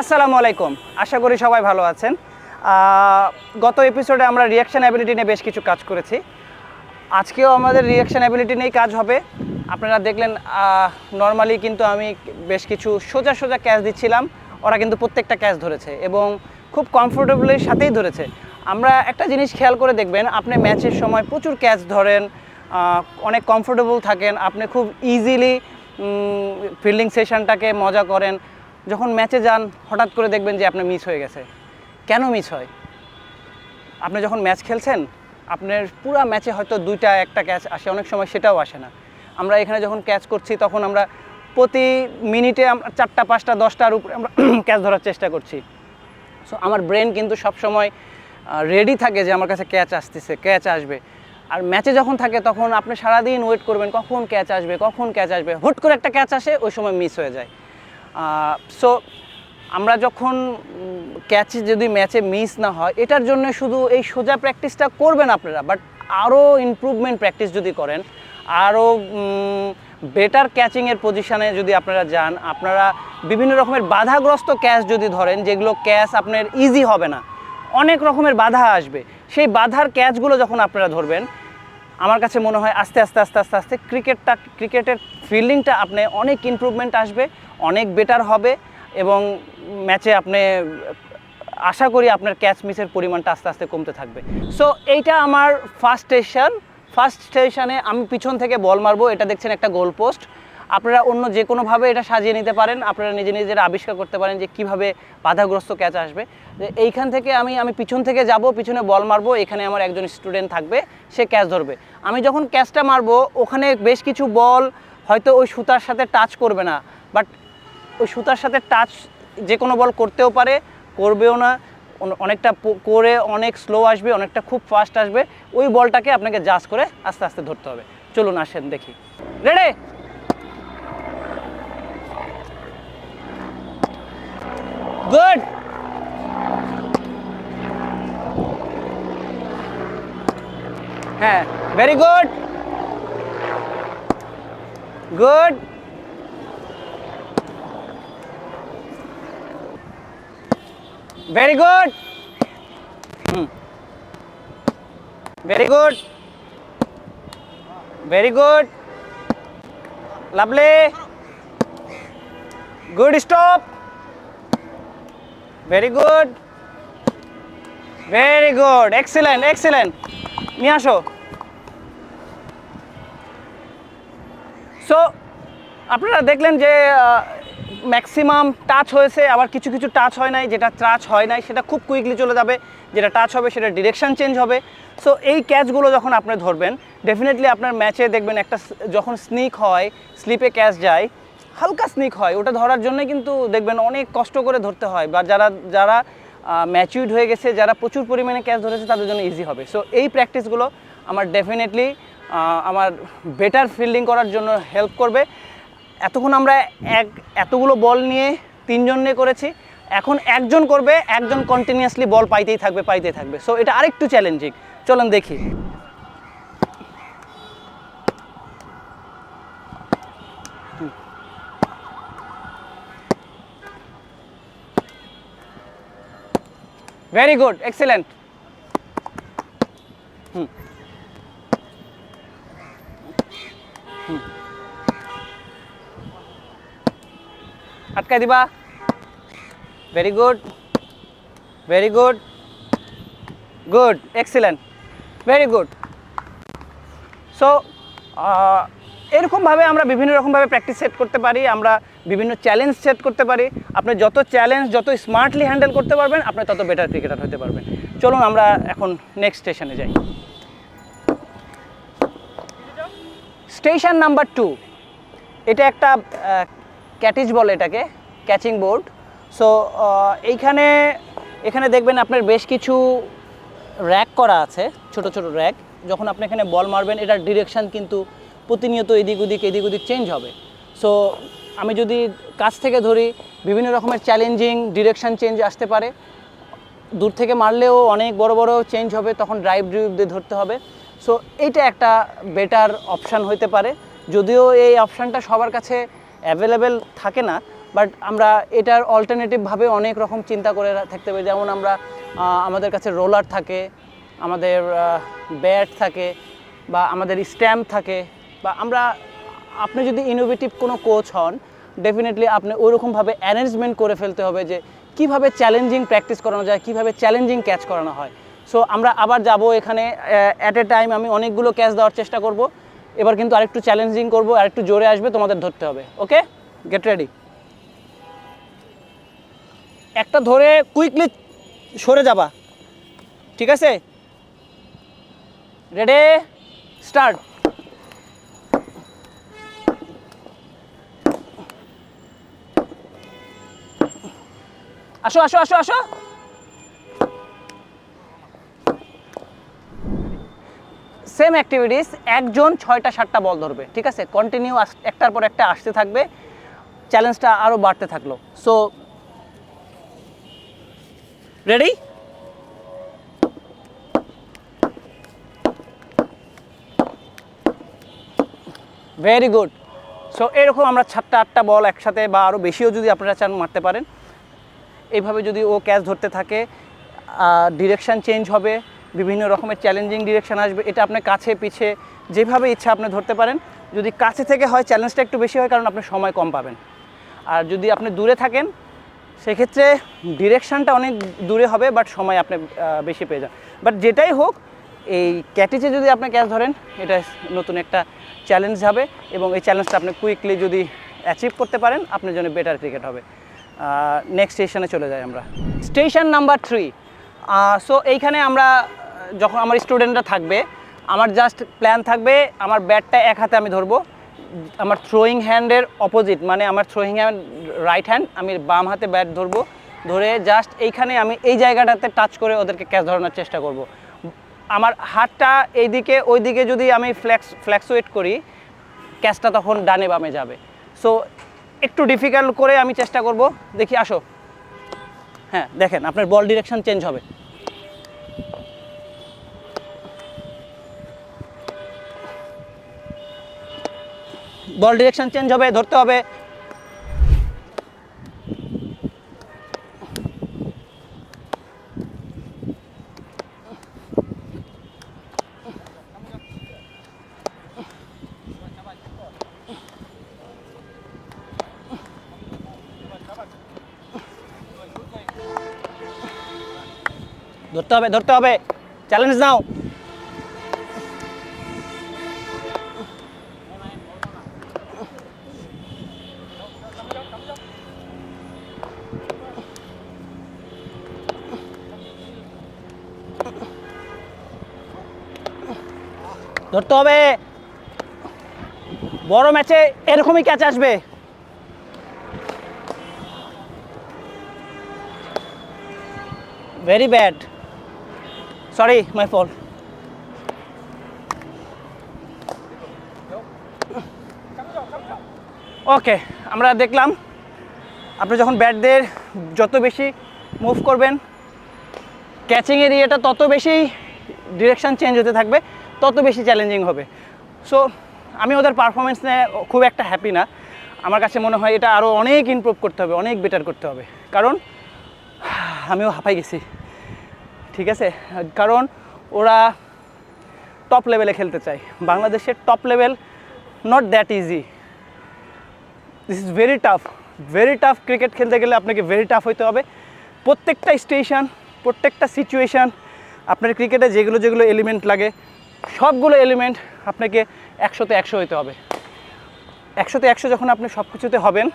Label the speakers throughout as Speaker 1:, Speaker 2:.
Speaker 1: আসসালামু আলাইকুম। আশা করি সবাই ভালো আছেন। গত এপিসোডে আমরা রিয়াকশন অ্যাবিলিটি নিয়ে বেশ কিছু কাজ করেছি। আজকেও আমাদের রিয়াকশন অ্যাবিলিটি নিয়েই কাজ হবে। আপনারা দেখলেন নর্মালি কিন্তু আমি বেশ কিছু সোজা সোজা ক্যাচ দিচ্ছিলাম। ওরা কিন্তু প্রত্যেকটা ক্যাচ ধরেছে এবং খুব কমফোর্টেবলের সাথেই ধরেছে। আমরা একটা জিনিস খেয়াল করে দেখবেন, আপনি ম্যাচের সময় প্রচুর ক্যাচ ধরেন অনেক কমফোর্টেবল থাকেন, আপনি খুব ইজিলি ফিল্ডিং সেশনটাকে মজা করেন। যখন ম্যাচে যান, হঠাৎ করে দেখবেন যে আপনার মিস হয়ে গেছে। কেন মিস হয়? আপনি যখন ম্যাচ খেলছেন, আপনার পুরো ম্যাচে হয়তো দুইটা, একটা ক্যাচ আসে, অনেক সময় সেটাও আসে না। আমরা এখানে যখন ক্যাচ করছি, তখন আমরা প্রতি মিনিটে আমরা চারটা, পাঁচটা, দশটার উপরে আমরা ক্যাচ ধরার চেষ্টা করছি। সো আমার ব্রেন কিন্তু সবসময় রেডি থাকে যে আমার কাছে ক্যাচ আসতেছে ক্যাচ আসবে। আর ম্যাচে যখন থাকে, তখন আপনি সারাদিন ওয়েট করবেন, কখন ক্যাচ আসবে, কখন ক্যাচ আসবে। হুট করে একটা ক্যাচ আসে, ওই সময় মিস হয়ে যায়। সো আমরা যখন ক্যাচ যদি ম্যাচে মিস না হয়, এটার জন্য শুধু এই সোজা প্র্যাকটিসটা করবেন আপনারা বাট আরও ইমপ্রুভমেন্ট প্র্যাকটিস যদি করেন আরও বেটার ক্যাচিংয়ের পজিশানে যদি আপনারা যান, আপনারা বিভিন্ন রকমের বাধাগ্রস্ত ক্যাচ যদি ধরেন, যেগুলো ক্যাচ আপনার ইজি হবে না, অনেক রকমের বাধা আসবে। সেই বাধার ক্যাচগুলো যখন আপনারা ধরবেন, আমার কাছে মনে হয় আস্তে আস্তে আস্তে আস্তে আস্তে ক্রিকেটটা ক্রিকেটের ফিল্ডিংটা আপনি অনেক ইম্প্রুভমেন্ট আসবে। অনেক বেটার হবে এবং ম্যাচে আপনি, আশা করি আপনার ক্যাচ মিসের পরিমাণটা আস্তে আস্তে কমতে থাকবে। সো এইটা আমার ফার্স্ট স্টেশন ফার্স্ট স্টেশনে আমি পিছন থেকে বল মারবো, এটা দেখছেন একটা গোল পোস্ট আপনারা অন্য যে কোনোভাবে এটা সাজিয়ে নিতে পারেন, আপনারা নিজে নিজেরা আবিষ্কার করতে পারেন যে কীভাবে বাধাগ্রস্ত ক্যাচ আসবে। যে এইখান থেকে আমি আমি পিছন থেকে যাব, পিছনে বল মারবো, এখানে আমার একজন স্টুডেন্ট থাকবে, সে ক্যাচ ধরবে। আমি যখন ক্যাচটা মারবো, ওখানে বেশ কিছু বল হয়তো ওই সুতার সাথে টাচ করবে না। ওই সুতার সাথে টাচ যে কোনো বল করতেও পারে, করবেও না অনেকটা করে অনেক স্লো আসবে, অনেকটা খুব ফাস্ট আসবে, ওই বলটাকে আপনাকে জাজ করে আস্তে আস্তে ধরতে হবে। চলুন আসেন দেখি। রেডে গুড হ্যাঁ very good good very good very good very good lovely good stop very good very good excellent excellent নিয়ে আসো। সো আপনারা দেখলেন যে ম্যাক্সিমাম টাচ হয়েছে, আবার কিছু কিছু টাচ হয় নাই, যেটা টাচ হয় নাই, সেটা খুব কুইকলি চলে যাবে, যেটা টাচ হবে, সেটা ডিরেকশান চেঞ্জ হবে। সো এই ক্যাচগুলো যখন আপনি ধরবেন ডেফিনেটলি আপনার ম্যাচে দেখবেন একটা যখন স্নিক হয় স্লিপে ক্যাচ যায়, হালকা স্নিক হয়, ওটা ধরার জন্য কিন্তু দেখবেন অনেক কষ্ট করে ধরতে হয়, বা যারা যারা ম্যাচিউড হয়ে গেছে, যারা প্রচুর পরিমাণে ক্যাচ ধরেছে, তাদের জন্য ইজি হবে। সো এই প্র্যাকটিসগুলো আমার ডেফিনেটলি আমার বেটার ফিল্ডিং করার জন্য হেল্প করবে। এতক্ষণ আমরা এক, এতগুলো বল নিয়ে তিনজন নিয়ে করেছি। এখন একজন করবে, একজন কন্টিনিউয়াসলি বল পাইতেই থাকবে পাইতেই থাকবে। সো এটা আরেকটু চ্যালেঞ্জিং চলুন দেখি। ভেরি গুড এক্সিলেন্ট আটকাই দিবা। Very good very good good excellent very good so এরকমভাবে আমরা বিভিন্ন রকমভাবে প্র্যাকটিস সেট করতে পারি, আমরা বিভিন্ন চ্যালেঞ্জ সেট করতে পারি। আপনি যত চ্যালেঞ্জ যত স্মার্টলি হ্যান্ডেল করতে পারবেন, আপনি তত বেটার ক্রিকেটার হতে পারবেন। চলুন আমরা এখন নেক্সট স্টেশনে যাই। স্টেশন নাম্বার টু এটা একটা ক্যাটিজ বলে এটাকে, ক্যাচিং বোর্ড। সো এইখানে, এখানে দেখবেন আপনার বেশ কিছু র্যাক করা আছে, ছোট ছোট র্যাক। যখন আপনি এখানে বল মারবেন, এটার ডিরেকশান কিন্তু প্রতিনিয়ত এদিক ওদিক এদিক ওদিক চেঞ্জ হবে। সো আমি যদি কাছ থেকে ধরি, বিভিন্ন রকমের চ্যালেঞ্জিং ডিরেকশান চেঞ্জ আসতে পারে। দূর থেকে মারলেও অনেক বড় বড় চেঞ্জ হবে, তখন ড্রাইভ ড্রিভ দিয়ে ধরতে হবে। সো এইটা একটা বেটার অপশান হতে পারে। যদিও এই অপশানটা সবার কাছে অ্যাভেলেবেল থাকে না বাট আমরা এটার অল্টারনেটিভভাবে অনেক রকম চিন্তা করে থাকতে পারি। যেমন আমরা আমাদের কাছে রোলার থাকে, আমাদের ব্যাট থাকে, বা আমাদের স্ট্যাম্প থাকে, বা আমরা, আপনি যদি ইনোভেটিভ কোনো কোচ হন ডেফিনেটলি আপনি ওইরকমভাবে অ্যারেঞ্জমেন্ট করে ফেলতে হবে যে কীভাবে চ্যালেঞ্জিং প্র্যাকটিস করানো যায়, কীভাবে চ্যালেঞ্জিং ক্যাচ করানো হয়। সো আমরা আবার যাব এখানে অ্যাট এ টাইম আমি অনেকগুলো ক্যাচ দেওয়ার চেষ্টা করব। এবার কিন্তু আরেকটু চ্যালেঞ্জিং করব, আরেকটু জোরে আসবে, তোমাদের ধরতে হবে ওকে গেট রেডি একটা ধরে কুইকলি সরে যাবা, ঠিক আছে? রেডি স্টার্ট আসো আসো আসো আসো। সেম অ্যাক্টিভিটিস একজন ছয়টা, সাতটা বল ধরবে, ঠিক আছে? কন্টিনিউ একটার পর একটা আসতে থাকবে চ্যালেঞ্জটা আরও বাড়তে থাকল। So ready very good so এরকম আমরা সাতটা, আটটা বল একসাথে বা আরও বেশিও যদি আপনারা চান মারতে পারেন। এইভাবে যদি ও ক্যাচ ধরতে থাকে ডিরেকশান চেঞ্জ হবে বিভিন্ন রকমের চ্যালেঞ্জিং ডিরেকশান আসবে, এটা আপনার কাছে পিছে যেভাবে ইচ্ছা আপনি ধরতে পারেন। যদি কাছে থেকে হয় চ্যালেঞ্জটা একটু বেশি হয়, কারণ আপনি সময় কম পাবেন। আর যদি আপনি দূরে থাকেন, সেক্ষেত্রে ডিরেকশানটা অনেক দূরে হবে বাট সময় আপনি বেশি পেয়ে যান। বাট যেটাই হোক, এই ক্যাটিচে যদি আপনি ক্যাচ ধরেন, এটা নতুন একটা চ্যালেঞ্জ হবে এবং এই চ্যালেঞ্জটা আপনি কুইকলি যদি অ্যাচিভ করতে পারেন, আপনার জন্য বেটার ক্রিকেট হবে। নেক্সট স্টেশনে চলে যাই আমরা। স্টেশন নাম্বার থ্রি সো এইখানে আমরা যখন আমার স্টুডেন্টরা থাকবে, আমার জাস্ট প্ল্যান থাকবে, আমার ব্যাটটা এক হাতে আমি ধরবো। আমার থ্রোয়িং হ্যান্ডের অপোজিট মানে আমার থ্রোয়িং হ্যান্ড রাইট হ্যান্ড আমি বাম হাতে ব্যাট ধরবো। ধরে জাস্ট এইখানে আমি এই জায়গাটাতে টাচ করে ওদেরকে ক্যাচ ধরানোর চেষ্টা করব। আমার হাতটা এইদিকে, ওইদিকে যদি আমি ফ্ল্যাক্স ফ্ল্যাক্সুয়েট করি ক্যাচটা তখন ডানে বামে যাবে। সো একটু ডিফিকাল্ট করে আমি চেষ্টা করব। দেখি, আসো। হ্যাঁ দেখেন, আপনার বল ডিরেকশন চেঞ্জ হবে। বল ডিরেকশন চেঞ্জ হবে ধরতে হবে। ধরতে হবে ধরতে হবে। চ্যালেঞ্জ নাও। ধরতে হবে। বড় ম্যাচে এরকমই ক্যাচ আসবে। Very bad sorry my fall okay আমরা দেখলাম আপনি যখন ব্যাটদের যত বেশি মুভ করবেন ক্যাচিংয়ের ইয়েটা তত বেশি ডিরেকশন চেঞ্জ হতে থাকবে। তত বেশি চ্যালেঞ্জিং হবে। সো আমি ওদের পারফরমেন্স নিয়ে খুব একটা হ্যাপি না। আমার কাছে মনে হয় এটা আরও অনেক ইমপ্রুভ করতে হবে, অনেক বেটার করতে হবে। কারণ, আমিও হাঁপাই গেছি। ঠিক আছে? কারণ, ওরা টপ লেভেলে খেলতে চায়। বাংলাদেশের top level not that easy this is very tough very tough cricket খেলতে গেলে আপনাকে ভেরি টাফ হইতে হবে। প্রত্যেকটা স্টেশন প্রত্যেকটা সিচুয়েশান আপনার ক্রিকেটে যেগুলো যেগুলো এলিমেন্ট লাগে সবগুলো এলিমেন্ট আপনাকে একশোতে একশো হইতে হবে। একশোতে একশো যখন আপনি সব কিছুতে হবেন,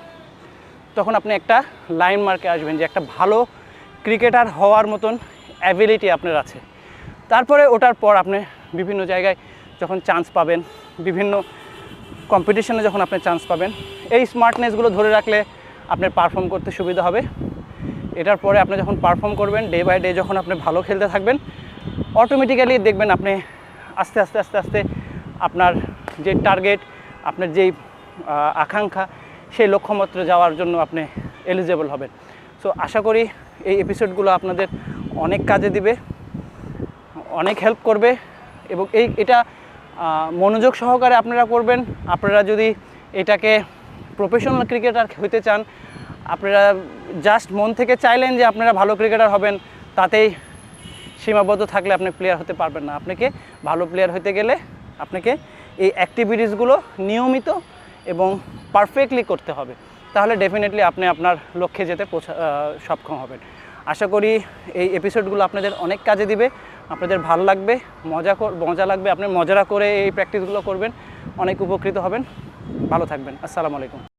Speaker 1: তখন আপনি একটা লাইন মার্কে আসবেন যে একটা ভালো ক্রিকেটার হওয়ার মতন অ্যাবিলিটি আপনার আছে। তারপরে ওটার পর আপনি বিভিন্ন জায়গায় যখন চান্স পাবেন, বিভিন্ন কম্পিটিশনে যখন আপনি চান্স পাবেন, এই স্মার্টনেসগুলো ধরে রাখলে আপনার পারফর্ম করতে সুবিধা হবে। এটার পরে আপনি যখন পারফর্ম করবেন ডে বাই ডে যখন আপনি ভালো খেলতে থাকবেন অটোমেটিক্যালি দেখবেন আপনি আস্তে আস্তে আস্তে আস্তে আপনার যে টার্গেট আপনার যেই আকাঙ্ক্ষা, সেই লক্ষ্যমাত্রা যাওয়ার জন্য আপনি এলিজেবল হবেন। সো আশা করি এই এপিসোডগুলো আপনাদের অনেক কাজে দিবে, অনেক হেল্প করবে এবং এই, এটা মনোযোগ সহকারে আপনারা করবেন। আপনারা যদি এটাকে প্রফেশনাল ক্রিকেটার হইতে চান, আপনারা জাস্ট মন থেকে চাইলেন যে আপনারা ভালো ক্রিকেটার হবেন, তাতেই সীমাবদ্ধ থাকলে আপনি প্লেয়ার হতে পারবেন না। আপনাকে ভালো প্লেয়ার হতে গেলে আপনাকে এই অ্যাক্টিভিটিসগুলো নিয়মিত এবং পারফেক্টলি করতে হবে। তাহলে ডেফিনেটলি আপনি আপনার লক্ষ্যে যেতে সক্ষম হবেন। আশা করি এই এপিসোডগুলো আপনাদের অনেক কাজে দিবে। আপনাদের ভালো লাগবে, মজা মজা লাগবে, আপনি মজারা করে এই প্র্যাকটিসগুলো করবেন। অনেক উপকৃত হবেন। ভালো থাকবেন। আসসালামু আলাইকুম।